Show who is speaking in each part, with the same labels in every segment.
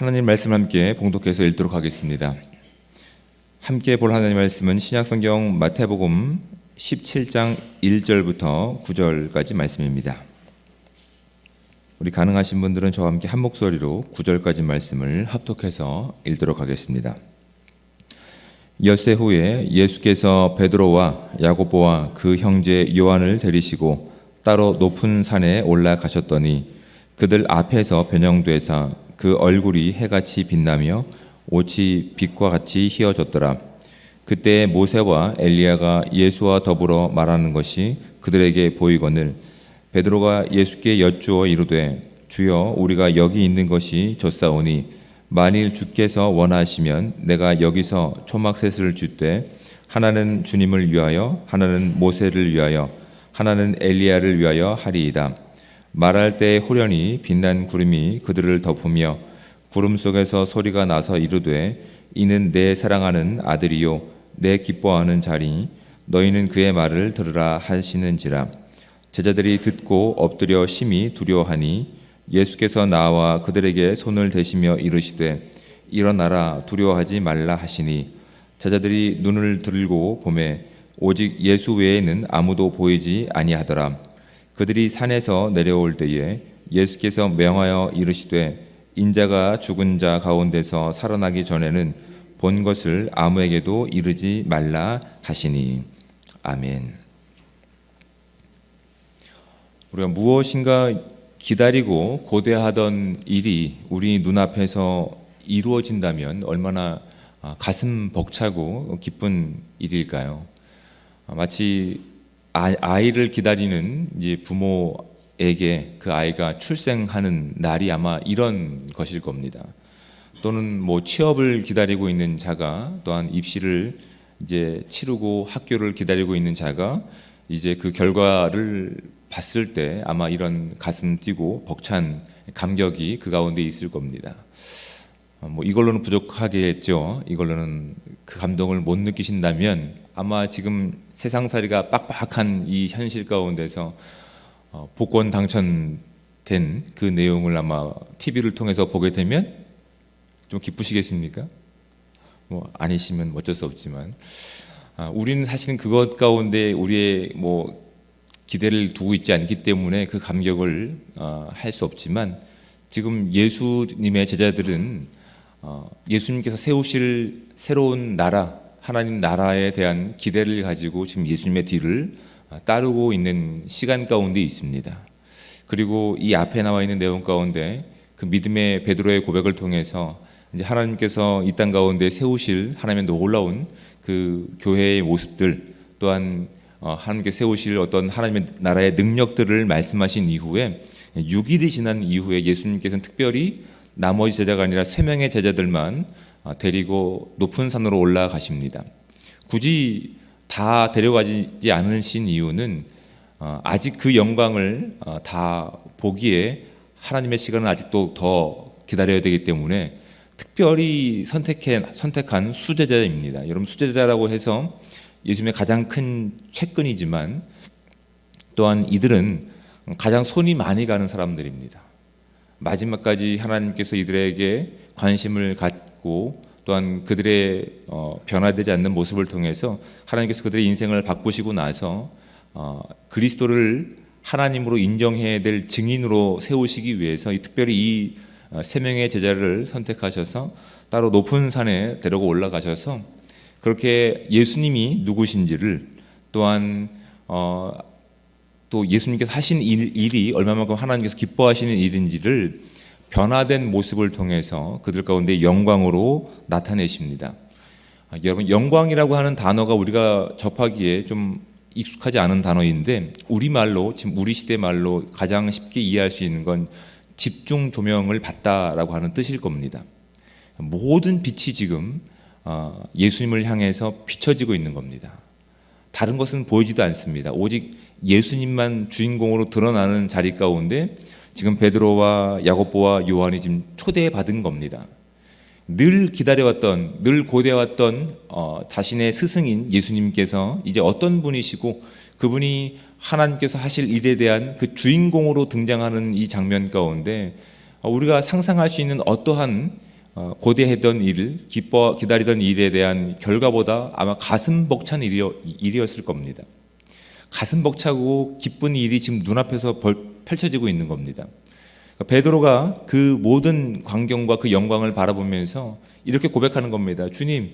Speaker 1: 하나님 말씀 함께 봉독해서 읽도록 하겠습니다. 함께 볼 하나님 말씀은 신약성경 마태복음 17장 1절부터 9절까지 말씀입니다. 우리 가능하신 분들은 저와 함께 한 목소리로 9절까지 말씀을 합독해서 읽도록 하겠습니다. 엿새 후에 예수께서 베드로와 야고보와 그 형제 요한을 데리시고 따로 높은 산에 올라가셨더니 그들 앞에서 변형되사 그 얼굴이 해같이 빛나며 옷이 빛과 같이 희어졌더라. 그때 모세와 엘리야가 예수와 더불어 말하는 것이 그들에게 보이거늘 베드로가 예수께 여쭈어 이르되 주여 우리가 여기 있는 것이 좋사오니 만일 주께서 원하시면 내가 여기서 초막셋을 줍되 하나는 주님을 위하여 하나는 모세를 위하여 하나는 엘리야를 위하여 하리이다. 말할 때 호련히 빛난 구름이 그들을 덮으며
Speaker 2: 구름 속에서 소리가 나서 이르되 이는 내 사랑하는 아들이요 내 기뻐하는 자리 너희는 그의 말을 들으라 하시는지라. 제자들이 듣고 엎드려 심히 두려워하니 예수께서 나와 그들에게 손을 대시며 이르시되 일어나라 두려워하지 말라 하시니. 제자들이 눈을 들고 보매 오직 예수 외에는 아무도 보이지 아니하더라 그들이 산에서 내려올 때에 예수께서 명하여 이르시되 인자가 죽은 자 가운데서 살아나기 전에는 본 것을 아무에게도 이르지 말라 하시니 아멘. 우리가 무엇인가 기다리고 고대하던 일이 우리 눈앞에서 이루어진다면 얼마나 아, 가슴 벅차고 기쁜 일일까요? 아, 마치 아- 아이를 기다리는 이제 부모에게 그 아이가 출생하는 날이 아마 이런 것일 겁니다. 또는 뭐 취업을 기다리고 있는 자가 또한 입시를 이제 치르고 학교를 기다리고 있는 자가 이제 그 결과를 봤을 때 아마 이런 가슴 뛰고 벅찬 감격이 그 가운데 있을 겁니다. 어, 뭐 이걸로는 부족하겠죠. 이걸로는 그 감동을 못 느끼신다면 아마 지금 세상살이가 빡빡한 이 현실 가운데서 어, 복권 당첨된 그 내용을 아마 TV를 통해서 보게 되면 좀 기쁘시겠습니까? 뭐 아니시면 어쩔 수 없지만 아, 우리는 사실은 그것 가운데 우리의 뭐 기대를 두고 있지 않기 때문에 그 감격을 어, 할수 없지만 지금 예수님의 제자들은 어, 예수님께서 세우실 새로운 나라 하나님 나라에 대한 기대를 가지고 지금 예수님의 뒤를 어, 따르고 있는 시간 가운데 있습니다. 그리고 이 앞에 나와 있는 내용 가운데 그 믿음의 베드로의 고백을 통해서 이제 하나님께서 이 땅 가운데 세우실 하나님의 놀라운 그 교회의 모습들 또한 어, 하나님께 세우실 어떤 하나님의 나라의 능력들을 말씀하신 이후에 6일이 지난 이후에 예수님께서는 특별히 나머지 제자가 아니라 세 명의 제자들만 어, 데리고 높은 산으로 올라가십니다. 굳이 다 데려가지 않으신 이유는 어, 아직 그 영광을 어, 다 보기에 하나님의 시간은 아직도 더 기다려야 되기 때문에 특별히 선택해 선택한 수제자입니다. 여러분 수제자라고 해서 예수님의 가장 큰 채권이지만 또한 이들은 가장 손이 많이 가는 사람들입니다. 마지막까지 하나님께서 이들에게 관심을 갖 고 또한 그들의 어, 변화되지 않는 모습을 통해서 하나님께서 그들의 인생을 바꾸시고 나서 어, 그리스도를 하나님으로 인정해야 될 증인으로 세우시기 위해서 이 특별히 이 어, 세 명의 제자를 선택하셔서 따로 높은 산에 데리고 올라가셔서 그렇게 예수님이 누구신지를 또한 어, 또 예수님께서 하신 일, 일이 얼마만큼 하나님께서 기뻐하시는 일인지를 변화된 모습을 통해서 그들 가운데 영광으로 나타내십니다. 아, 여러분 영광이라고 하는 단어가 우리가 접하기에 좀 익숙하지 않은 단어인데 우리 말로 지금 우리 시대 말로 가장 쉽게 이해할 수 있는 건 집중 조명을 받다라고 하는 뜻일 겁니다. 모든 빛이 지금 어, 예수님을 향해서 비춰지고 있는 겁니다. 다른 것은 보이지도 않습니다. 오직 예수님만 주인공으로 드러나는 자리 가운데 지금 베드로와 야고보와 요한이 지금 초대받은 겁니다. 늘 기다려왔던, 늘 고대왔던 어, 자신의 스승인 예수님께서 이제 어떤 분이시고 그분이 하나님께서 하실 일에 대한 그 주인공으로 등장하는 이 장면 가운데 어, 우리가 상상할 수 있는 어떠한 어, 고대했던 일, 기뻐 기다리던 일에 대한 결과보다 아마 가슴 벅찬 일이었, 일이었을 겁니다. 가슴 벅차고 기쁜 일이 지금 눈앞에서 벌, 펼쳐지고 있는 겁니다. 그러니까 베드로가 그 모든 광경과 그 영광을 바라보면서 이렇게 고백하는 겁니다. 주님,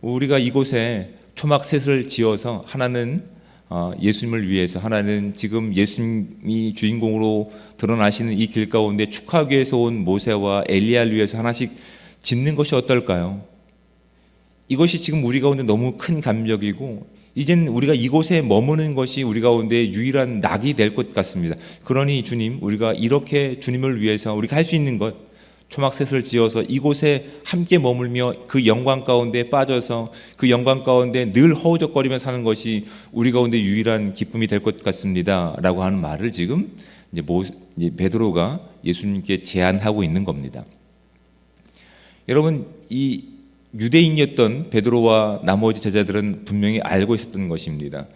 Speaker 2: 우리가 이곳에 초막 셋을 지어서 하나는 어, 예수님을 위해서 하나는 지금 예수님이 주인공으로 드러나시는 이 길 가운데 축하하기 위해서 온 모세와 엘리야를 위해서 하나씩 짓는 것이 어떨까요? 이것이 지금 우리 가운데 너무 큰 감격이고 이젠 우리가 이곳에 머무는 것이 우리 가운데 유일한 낙이 될 것 같습니다. 그러니 주님, 우리가 이렇게 주님을 위해서 우리가 할 수 있는 것 초막셋을 지어서 이곳에 함께 머물며 그 영광 가운데 빠져서 그 영광 가운데 늘 허우적거리며 사는 것이 우리 가운데 유일한 기쁨이 될 것 같습니다라고 하는 말을 지금 이제 모 이제 베드로가 예수님께 제안하고 있는 겁니다. 여러분 이 유대인이었던 베드로와 나머지 제자들은 분명히 알고 있었던 것입니다.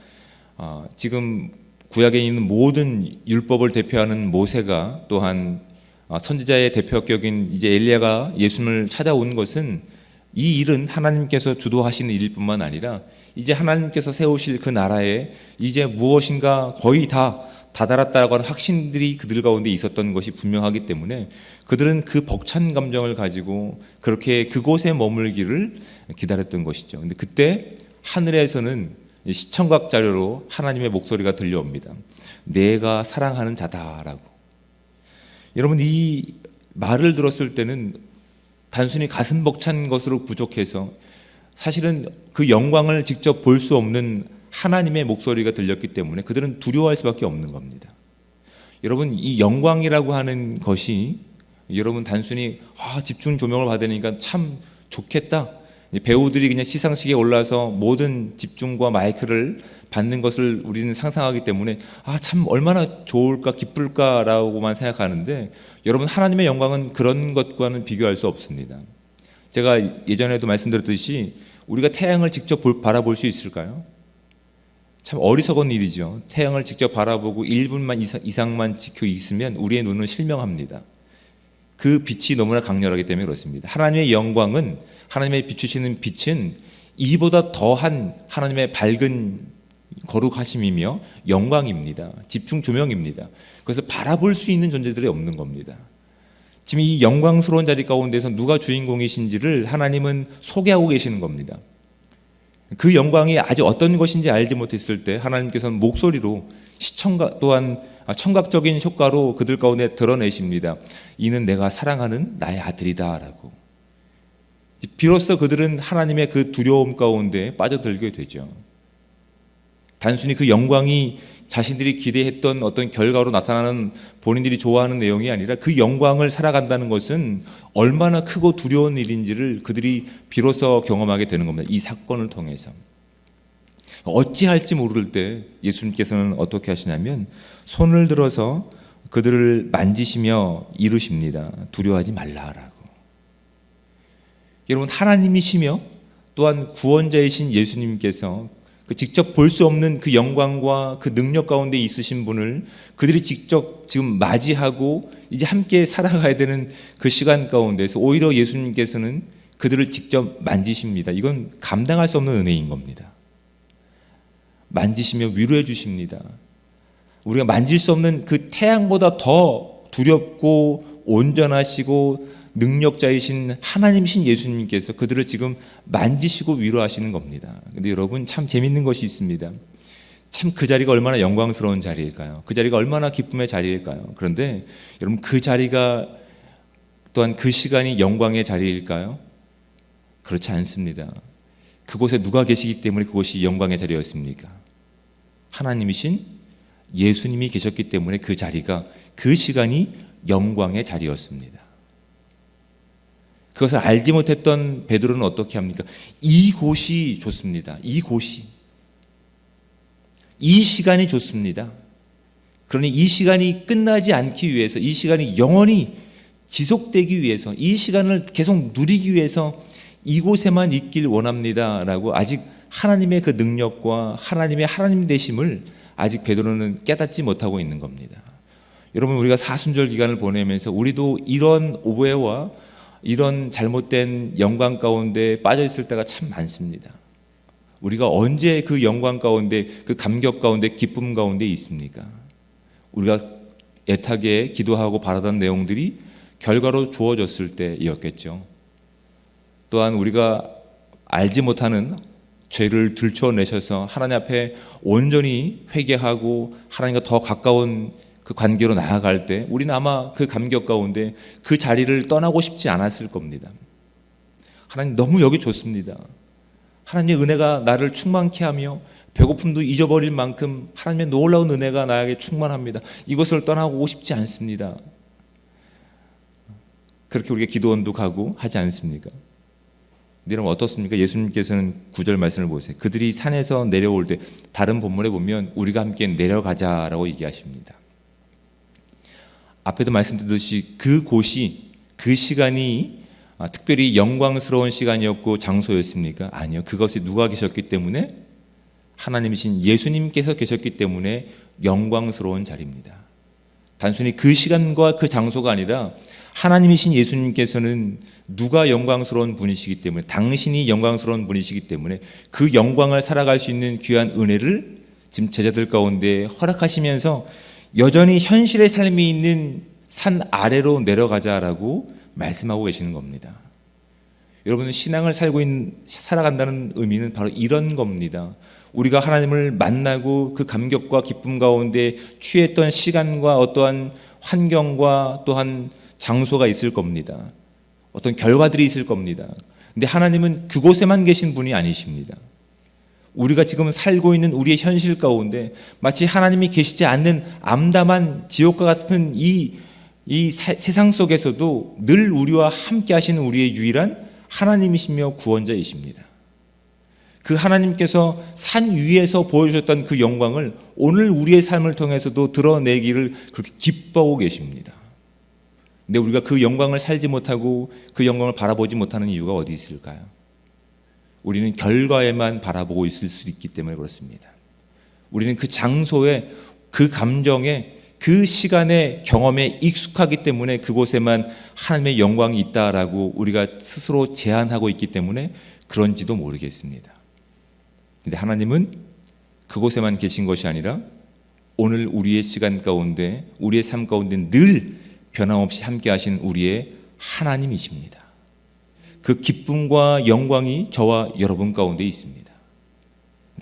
Speaker 2: 아, 지금 구약에 있는 모든 율법을 대표하는 모세가 또한 아, 선지자의 대표격인 이제 엘리야가 예수님을 찾아온 것은 이 일은 하나님께서 주도하시는 일일 뿐만 아니라 이제 하나님께서 세우실 그 나라에 이제 무엇인가 거의 다 다다랐다고 하는 확신들이 그들 가운데 있었던 것이 분명하기 때문에 그들은 그 벅찬 감정을 가지고 그렇게 그곳에 머물기를 기다렸던 것이죠. 근데 그때 하늘에서는 이 시청각 자료로 하나님의 목소리가 들려옵니다. 내가 사랑하는 자다라고. 여러분 이 말을 들었을 때는 단순히 가슴 벅찬 것으로 부족해서 사실은 그 영광을 직접 볼 수 없는 하나님의 목소리가 들렸기 때문에 그들은 두려워할 수밖에 없는 겁니다. 여러분 이 영광이라고 하는 것이 여러분 단순히 아, 집중 조명을 받으니까 참 좋겠다. 배우들이 그냥 시상식에 올라서 모든 집중과 마이크를 받는 것을 우리는 상상하기 때문에 아 참 얼마나 좋을까 기쁠까라고만 생각하는데 여러분 하나님의 영광은 그런 것과는 비교할 수 없습니다. 제가 예전에도 말씀드렸듯이 우리가 태양을 직접 볼- 바라볼 수 있을까요? 참 어리석은 일이죠. 태양을 직접 바라보고 1분만 이상만 지켜 있으면 우리의 눈은 실명합니다. 그 빛이 너무나 강렬하기 때문에 그렇습니다. 하나님의 영광은 하나님의 비추시는 빛은 이보다 더한 하나님의 밝은 거룩하심이며 영광입니다. 집중 조명입니다. 그래서 바라볼 수 있는 존재들이 없는 겁니다. 지금 이 영광스러운 자리 가운데서 누가 주인공이신지를 하나님은 소개하고 계시는 겁니다. 그 영광이 아직 어떤 것인지 알지 못했을 때 하나님께서는 목소리로 시청각 또한 청각적인 효과로 그들 가운데 드러내십니다. 이는 내가 사랑하는 나의 아들이다라고. 비로소 그들은 하나님의 그 두려움 가운데 빠져들게 되죠. 단순히 그 영광이 자신들이 기대했던 어떤 결과로 나타나는 본인들이 좋아하는 내용이 아니라 그 영광을 살아간다는 것은 얼마나 크고 두려운 일인지를 그들이 비로소 경험하게 되는 겁니다. 이 사건을 통해서. 어찌할지 모를 때 예수님께서는 어떻게 하시냐면 손을 들어서 그들을 만지시며 이루십니다. 두려워하지 말라라고. 여러분 하나님이시며 또한 구원자이신 예수님께서 그 직접 볼 수 없는 그 영광과 그 능력 가운데 있으신 분을 그들이 직접 지금 맞이하고 이제 함께 살아가야 되는 그 시간 가운데서 오히려 예수님께서는 그들을 직접 만지십니다. 이건 감당할 수 없는 은혜인 겁니다. 만지시며 위로해 주십니다. 우리가 만질 수 없는 그 태양보다 더 두렵고 온전하시고 능력자이신 하나님이신 예수님께서 그들을 지금 만지시고 위로하시는 겁니다. 근데 여러분 참 재밌는 것이 있습니다. 참 그 자리가 얼마나 영광스러운 자리일까요? 그 자리가 얼마나 기쁨의 자리일까요? 그런데 여러분 그 자리가 또한 그 시간이 영광의 자리일까요? 그렇지 않습니다. 그곳에 누가 계시기 때문에 그곳이 영광의 자리였습니까? 하나님이신 예수님이 계셨기 때문에 그 자리가 그 시간이 영광의 자리였습니다. 그것을 알지 못했던 베드로는 어떻게 합니까? 이곳이 좋습니다. 이곳이 이 시간이 좋습니다. 그러니 이 시간이 끝나지 않기 위해서 이 시간이 영원히 지속되기 위해서 이 시간을 계속 누리기 위해서 이곳에만 있길 원합니다 라고 아직 하나님의 그 능력과 하나님의 하나님 되심을 아직 베드로는 깨닫지 못하고 있는 겁니다. 여러분 우리가 사순절 기간을 보내면서 우리도 이런 오해와 이런 잘못된 영광 가운데 빠져 있을 때가 참 많습니다. 우리가 언제 그 영광 가운데 그 감격 가운데 기쁨 가운데 있습니까? 우리가 애타게 기도하고 바라던 내용들이 결과로 주어졌을 때였겠죠. 또한 우리가 알지 못하는 죄를 들춰내셔서 하나님 앞에 온전히 회개하고 하나님과 더 가까운 그 관계로 나아갈 때 우리는 아마 그 감격 가운데 그 자리를 떠나고 싶지 않았을 겁니다. 하나님 너무 여기 좋습니다. 하나님의 은혜가 나를 충만케 하며 배고픔도 잊어버릴 만큼 하나님의 놀라운 은혜가 나에게 충만합니다. 이것을 떠나고 싶지 않습니다. 그렇게 우리가 기도원도 가고 하지 않습니까? 여러분 어떻습니까? 예수님께서는 구절 말씀을 보세요. 그들이 산에서 내려올 때 다른 본문에 보면 우리가 함께 내려가자라고 얘기하십니다. 앞에도 말씀드렸듯이 그 곳이 그 시간이 아, 특별히 영광스러운 시간이었고 장소였습니까? 아니요. 그것이 누가 계셨기 때문에 하나님이신 예수님께서 계셨기 때문에 영광스러운 자리입니다. 단순히 그 시간과 그 장소가 아니라 하나님이신 예수님께서는 누가 영광스러운 분이시기 때문에 당신이 영광스러운 분이시기 때문에 그 영광을 살아갈 수 있는 귀한 은혜를 지금 제자들 가운데 허락하시면서 여전히 현실의 삶이 있는 산 아래로 내려가자라고 말씀하고 계시는 겁니다. 여러분은 신앙을 살고 있는 살아간다는 의미는 바로 이런 겁니다. 우리가 하나님을 만나고 그 감격과 기쁨 가운데 취했던 시간과 어떠한 환경과 또한 장소가 있을 겁니다. 어떤 결과들이 있을 겁니다. 근데 하나님은 그곳에만 계신 분이 아니십니다. 우리가 지금 살고 있는 우리의 현실 가운데 마치 하나님이 계시지 않는 암담한 지옥과 같은 이, 이 사- 세상 속에서도 늘 우리와 함께 하시는 우리의 유일한 하나님이시며 구원자이십니다. 그 하나님께서 산 위에서 보여주셨던 그 영광을 오늘 우리의 삶을 통해서도 드러내기를 그렇게 기뻐하고 계십니다. 근데 우리가 그 영광을 살지 못하고 그 영광을 바라보지 못하는 이유가 어디 있을까요? 우리는 결과에만 바라보고 있을 수 있기 때문에 그렇습니다. 우리는 그 장소에 그 감정에 그 시간의 경험에 익숙하기 때문에 그곳에만 하나님의 영광이 있다라고 우리가 스스로 제한하고 있기 때문에 그런지도 모르겠습니다. 근데 하나님은 그곳에만 계신 것이 아니라 오늘 우리의 시간 가운데 우리의 삶 가운데 늘 변함없이 함께 하신 우리의 하나님이십니다. 그 기쁨과 영광이 저와 여러분 가운데 있습니다.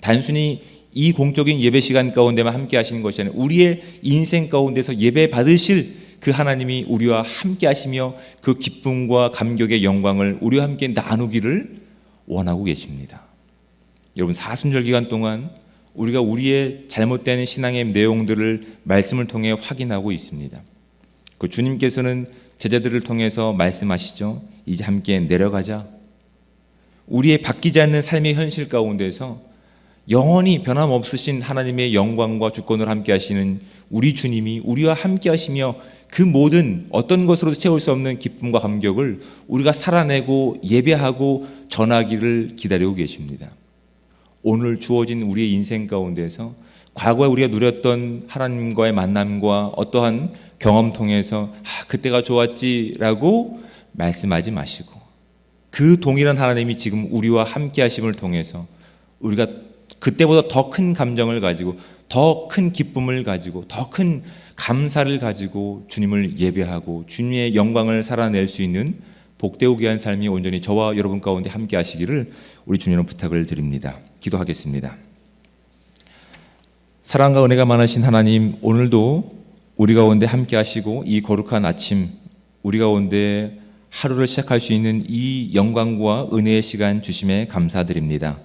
Speaker 2: 단순히 이 공적인 예배 시간 가운데만 함께 하시는 것이 아니라 우리의 인생 가운데서 예배 받으실 그 하나님이 우리와 함께 하시며 그 기쁨과 감격의 영광을 우리와 함께 나누기를 원하고 계십니다. 여러분 사순절 기간 동안 우리가 우리의 잘못된 신앙의 내용들을 말씀을 통해 확인하고 있습니다. 그 주님께서는 제자들을 통해서 말씀하시죠. 이제 함께 내려가자. 우리의 바뀌지 않는 삶의 현실 가운데서 영원히 변함없으신 하나님의 영광과 주권을 함께 하시는 우리 주님이 우리와 함께 하시며 그 모든 어떤 것으로도 채울 수 없는 기쁨과 감격을 우리가 살아내고 예배하고 전하기를 기다리고 계십니다. 오늘 주어진 우리의 인생 가운데서 과거에 우리가 누렸던 하나님과의 만남과 어떠한 경험 통해서 아, 그때가 좋았지라고 말씀하지 마시고 그 동일한 하나님이 지금 우리와 함께 하심을 통해서 우리가 그때보다 더 큰 감정을 가지고 더 큰 기쁨을 가지고 더 큰 감사를 가지고 주님을 예배하고 주님의 영광을 살아낼 수 있는 복되고 귀한 삶이 온전히 저와 여러분 가운데 함께 하시기를 우리 주님으로 부탁을 드립니다. 기도하겠습니다. 사랑과 은혜가 많으신 하나님 오늘도 우리 가운데 함께 하시고 이 거룩한 아침 우리 가운데 하루를 시작할 수 있는 이 영광과 은혜의 시간 주심에 감사드립니다.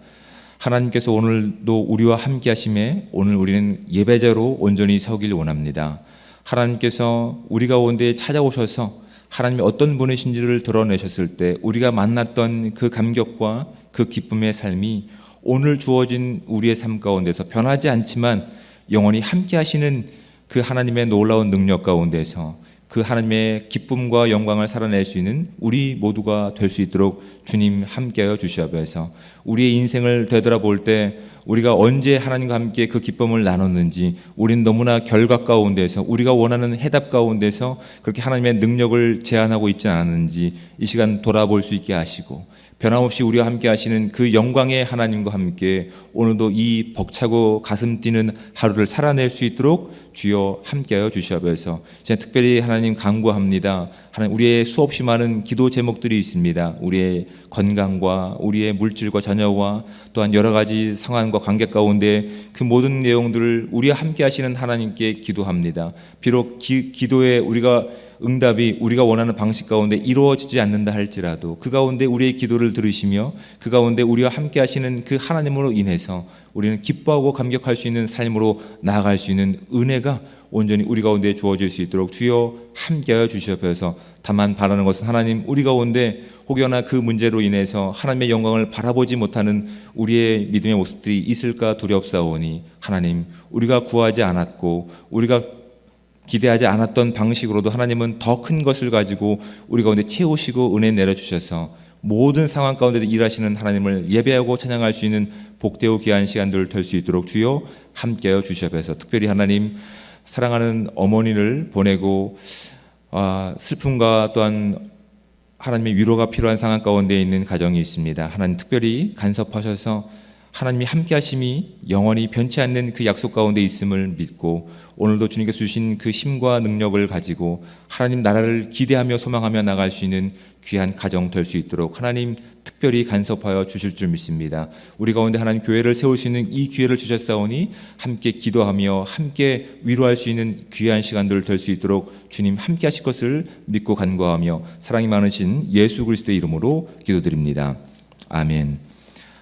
Speaker 2: 하나님께서 오늘도 우리와 함께 하심에 오늘 우리는 예배자로 온전히 서길 원합니다. 하나님께서 우리 가운데 찾아오셔서 하나님이 어떤 분이신지를 드러내셨을 때 우리가 만났던 그 감격과 그 기쁨의 삶이 오늘 주어진 우리의 삶 가운데서 변하지 않지만 영원히 함께 하시는 그 하나님의 놀라운 능력 가운데서 그 하나님의 기쁨과 영광을 살아낼 수 있는 우리 모두가 될 수 있도록 주님 함께하여 주시옵소서. 우리의 인생을 되돌아볼 때 우리가 언제 하나님과 함께 그 기쁨을 나눴는지 우리는 너무나 결과 가운데서 우리가 원하는 해답 가운데서 그렇게 하나님의 능력을 제한하고 있지 않았는지 이 시간 돌아볼 수 있게 하시고 변함없이 우리와 함께 하시는 그 영광의 하나님과 함께 오늘도 이 벅차고 가슴 뛰는 하루를 살아낼 수 있도록 주여 함께하여 주시옵소서. 제가 특별히 하나님 간구합니다. 하나님 우리의 수없이 많은 기도 제목들이 있습니다. 우리의 건강과 우리의 물질과 자녀와 또한 여러 가지 상황과 관계 가운데 그 모든 내용들을 우리와 함께 하시는 하나님께 기도합니다. 비록 기, 기도에 우리가 응답이 우리가 원하는 방식 가운데 이루어지지 않는다 할지라도 그 가운데 우리의 기도를 들으시며 그 가운데 우리와 함께 하시는 그 하나님으로 인해서 우리는 기뻐하고 감격할 수 있는 삶으로 나아갈 수 있는 은혜가 온전히 우리 가운데 주어질 수 있도록 주여 함께하여 주시옵소서. 다만 바라는 것은 하나님 우리 가운데 혹여나 그 문제로 인해서 하나님의 영광을 바라보지 못하는 우리의 믿음의 모습들이 있을까 두렵사오니 하나님 우리가 구하지 않았고 우리가 기대하지 않았던 방식으로도 하나님은 더 큰 것을 가지고 우리 가운데 채우시고 은혜 내려 주셔서 모든 상황 가운데도 일하시는 하나님을 예배하고 찬양할 수 있는 복되고 귀한 시간들 될 수 있도록 주여 함께하여 주시옵소서. 특별히 하나님 사랑하는 어머니를 보내고 아, 슬픔과 또한 하나님의 위로가 필요한 상황 가운데 있는 가정이 있습니다. 하나님 특별히 간섭하셔서 하나님이 함께 하심이 영원히 변치 않는 그 약속 가운데 있음을 믿고 오늘도 주님께서 주신 그 힘과 능력을 가지고 하나님 나라를 기대하며 소망하며 나갈 수 있는 귀한 가정 될 수 있도록 하나님 특별히 간섭하여 주실 줄 믿습니다. 우리 가운데 하나님 교회를 세울 수 있는 이 기회를 주셨사오니 함께 기도하며 함께 위로할 수 있는 귀한 시간들 될 수 있도록 주님 함께 하실 것을 믿고 간구하며 사랑이 많으신 예수 그리스도의 이름으로 기도드립니다. 아멘.